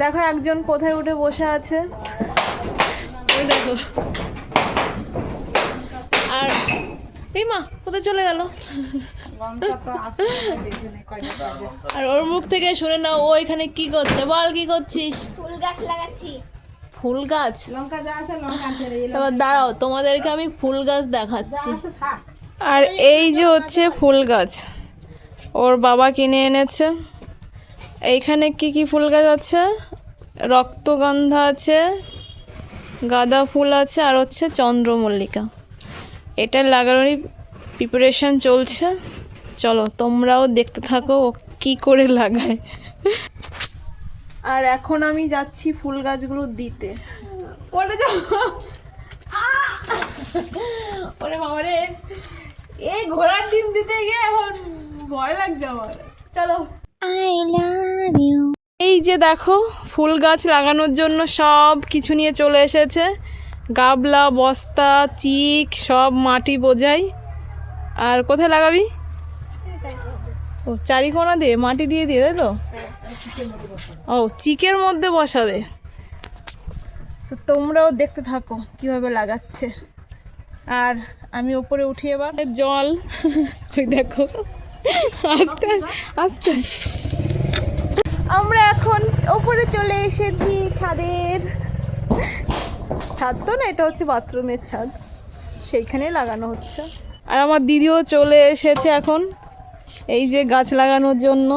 দেখো একজন কোথায় উঠে বসে আছে। ওই দেখো। আর এই মা কোথায় চলে গেল? আর ওর মুখ থেকে শুনে না ও এখানে কি করছে? বল কি করছিস? ফুল গাছ লাগাচ্ছি। ফুল গাছ? এবার দাঁড়াও তোমাদেরকে আমি ফুল গাছ দেখাচ্ছি। আর এই যে হচ্ছে ফুল গাছ ওর বাবা কিনে এনেছে। এইখানে কি কি ফুল গাছ আছে? রক্তগন্ধা আছে, গাঁদা ফুল আছে, আর হচ্ছে চন্দ্রমল্লিকা। এটা লাগানোরই প্রিপারেশন চলছে। চলো, তোমরাও দেখতে থাকো ও কী করে লাগায়। আর এখন আমি যাচ্ছি ফুল গাছগুলো দিতে। পড়ে ওরে বাবা রে। এই ঘোড়ার ডিম দিতে গিয়ে এখন ভয় লাগছে আমার। চলো। এই যে দেখো, ফুল গাছ লাগানোর জন্য সব কিছু নিয়ে চলে এসেছে। গাবলা, বস্তা, চিক, সব মাটি বোঝাই। আর কোথায় লাগাবি? ও, চারি চারিকোনা দিয়ে, মাটি দিয়ে দিয়ে, তাই তো? ও, চিকের মধ্যে বসাবে। তো তোমরাও দেখতে থাকো কীভাবে লাগাচ্ছে। আর আমি ওপরে উঠি এবার। জল, ওই দেখো। আস্তে আস্তে। আমরা এখন ওপরে চলে এসেছি ছাদের। ছাদ তো না, এটা হচ্ছে বাথরুমের ছাদ। সেইখানে লাগানো হচ্ছে। আর আমার দিদিও চলে এসেছে এখন, এই যে গাছ লাগানোর জন্য।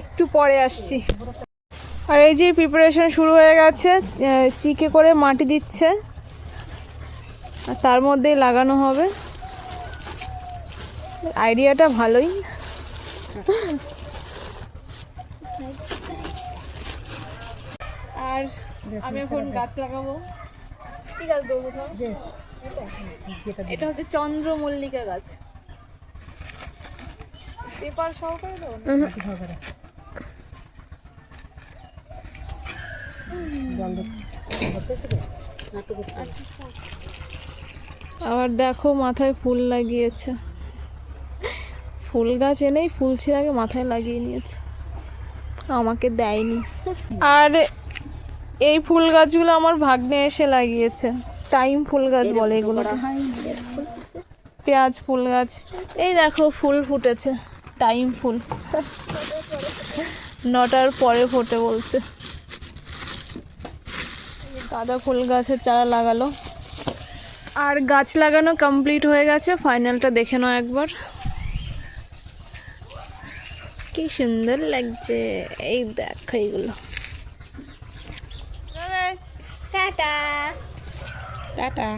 একটু পরে আসছি। আর এই যে প্রিপারেশন শুরু হয়ে গেছে চিকে করে মাটি দিচ্ছে। আর তার মধ্যেই লাগানো হবে। আইডিয়াটা ভালোই। আর আমি এখন গাছ লাগাবো। কি গাছ দেবো এটা হচ্ছে চন্দ্রমল্লিকা গাছ। পেপার সহকারে দেবো না? আবার দেখো মাথায় ফুল লাগিয়েছে। ফুল গাছ এনেই ফুল ছিঁড়ে মাথায় লাগিয়ে নিয়েছে। আমাকে দেয়নি। আর এই ফুল গাছগুলো আমার ভাগ্নে এসে লাগিয়েছে। টাইম ফুল গাছ বলে এগুলো পেঁয়াজ ফুল গাছ। এই দেখো ফুল ফুটেছে। টাইম ফুল। নটার পরে ফোটে বলছে। গাঁদা ফুল গাছের চারা লাগালো। আর গাছ লাগানো কমপ্লিট হয়ে গেছে ফাইনালটা দেখে নাও একবার। কি সুন্দর লাগছে এই দেখো এইগুলো টাটা। টাটা।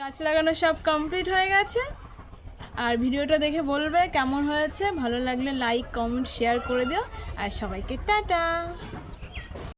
গাছ লাগানো সব কমপ্লিট হয়ে গেছে। আর ভিডিওটা দেখে বলবে কেমন হয়েছে ভালো লাগলে লাইক কমেন্ট শেয়ার করে দিও। আর সবাইকে টাটা।